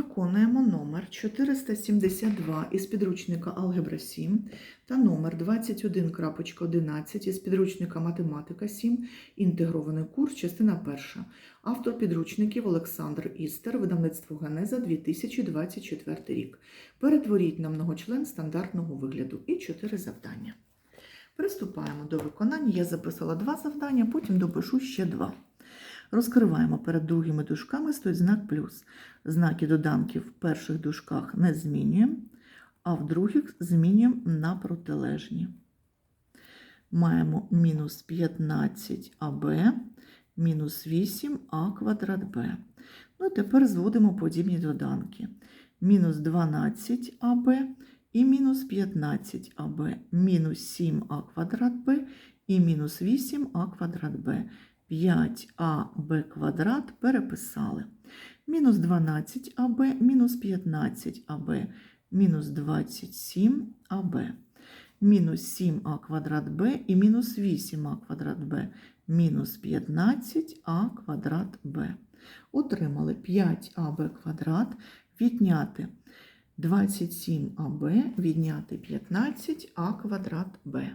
Виконуємо номер 472 із підручника Алгебра 7 та номер 21.11 із підручника Математика 7, інтегрований курс, частина 1. Автор підручників Олександр Істер, видавництво Генеза 2024 рік. Перетворіть на многочлен стандартного вигляду і 4 завдання. Приступаємо до виконання. Я записала два завдання, потім допишу ще два. Розкриваємо перед другими дужками стоїть знак плюс. Знаки доданків в перших дужках не змінюємо, а в других змінюємо на протилежні. Маємо мінус 15аб, мінус 8а квадрат б. Ну і тепер зводимо подібні доданки. Мінус 12аб і мінус 15аб, мінус 7а квадрат б і мінус 8а квадрат б. 5аб квадрат переписали. Мінус 12аб, мінус 15аб, мінус 27аб, мінус 7а квадрат б і мінус 8а квадрат б, мінус 15а квадрат б. Отримали 5аб квадрат відняти 27аб, відняти 15а квадрат б.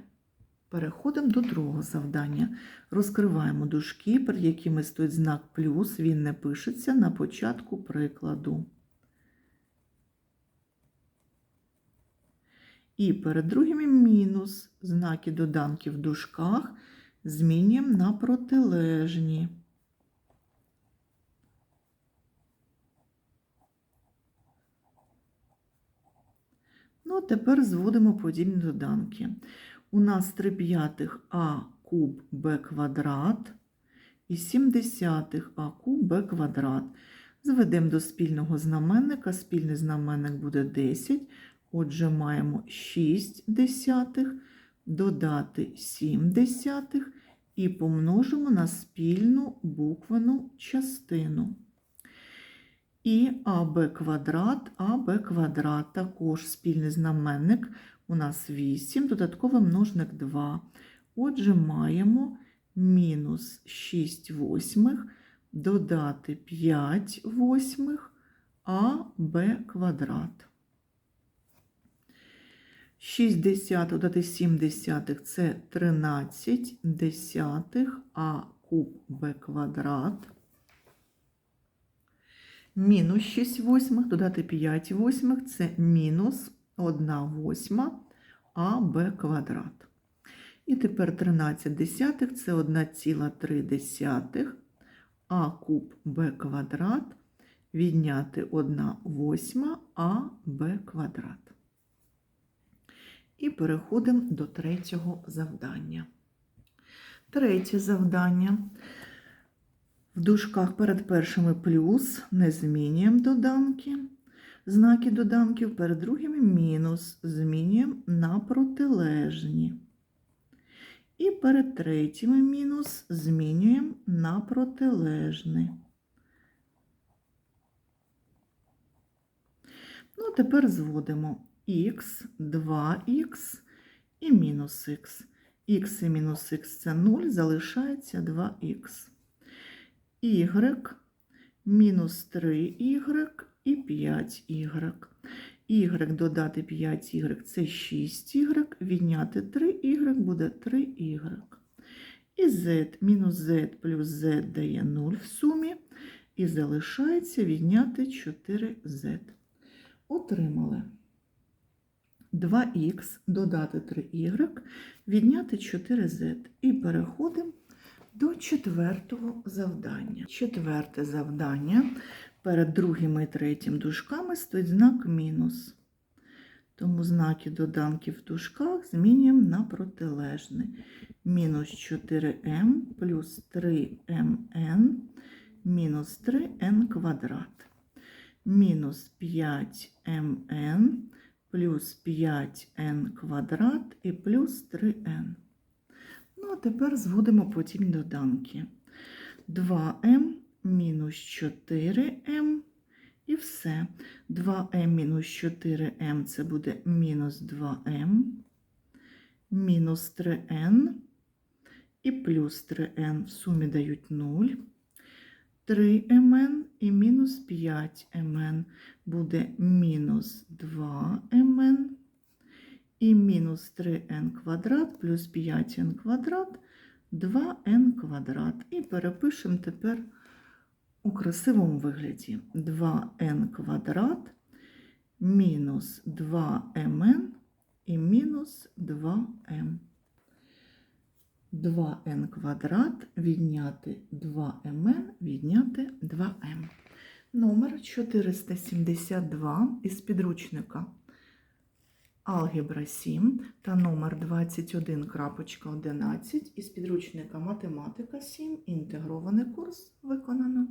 Переходимо до другого завдання. Розкриваємо дужки, перед якими стоїть знак плюс, він не пишеться на початку прикладу. І перед другими мінус. Знаки доданків в дужках змінюємо на протилежні. Ну, а тепер зводимо подібні доданки. У нас 3 п'ятих а куб б квадрат і 7 десятих а куб б квадрат. Зведемо до спільного знаменника. Спільний знаменник буде 10. Отже, маємо 6 десятих, додати 7 десятих і помножимо на спільну буквену частину. І АБ квадрат, АБ квадрат, також спільний знаменник у нас 8, додатковий множник 2. Отже, маємо мінус 6 восьмих, додати 5 восьмих, а Б квадрат. 6 десятих додати 7 десятих – це 13 десятих, а куб Б квадрат. Мінус 6 восьмих додати 5 восьмих – це мінус 1 восьма АБ квадрат. І тепер 13 десятих це 1,3 десятих А куб Б квадрат відняти 1 восьма АБ квадрат. І переходимо до третього завдання. Третє завдання. В дужках перед першими плюс не змінюємо доданки. Знаки доданків перед другими мінус змінюємо на протилежні. І перед третіми мінус змінюємо на протилежні. Ну, тепер зводимо х, 2х і мінус х. Х і мінус х це 0, залишається 2х. Y, мінус 3y і 5y. Y додати 5y це 6y, відняти 3y буде 3y. І z мінус z плюс z дає 0 в сумі. І залишається відняти 4z. Отримали 2х додати 3y, відняти 4z. І переходимо до четвертого завдання. Четверте завдання. Перед другим і третім дужками стоїть знак мінус. Тому знаки доданків в дужках змінюємо на протилежний. Мінус 4m плюс 3mn мінус 3n квадрат. Мінус 5mn плюс 5n квадрат і плюс 3n. Ну, а тепер зводимо потім доданки. 2m мінус 4m і все. 2m мінус 4m це буде мінус 2m, мінус 3n і плюс 3n в сумі дають 0. 3mn і мінус 5mn. Буде мінус 2mn і мінус 3n квадрат плюс 5n квадрат 2n квадрат. І перепишемо тепер у красивому вигляді 2n квадрат мінус 2mn і мінус 2m. 2n квадрат відняти 2mn відняти 2m. Номер 472 із підручника Алгебра 7 та номер 21.11 із підручника Математика 7. Інтегрований курс виконано.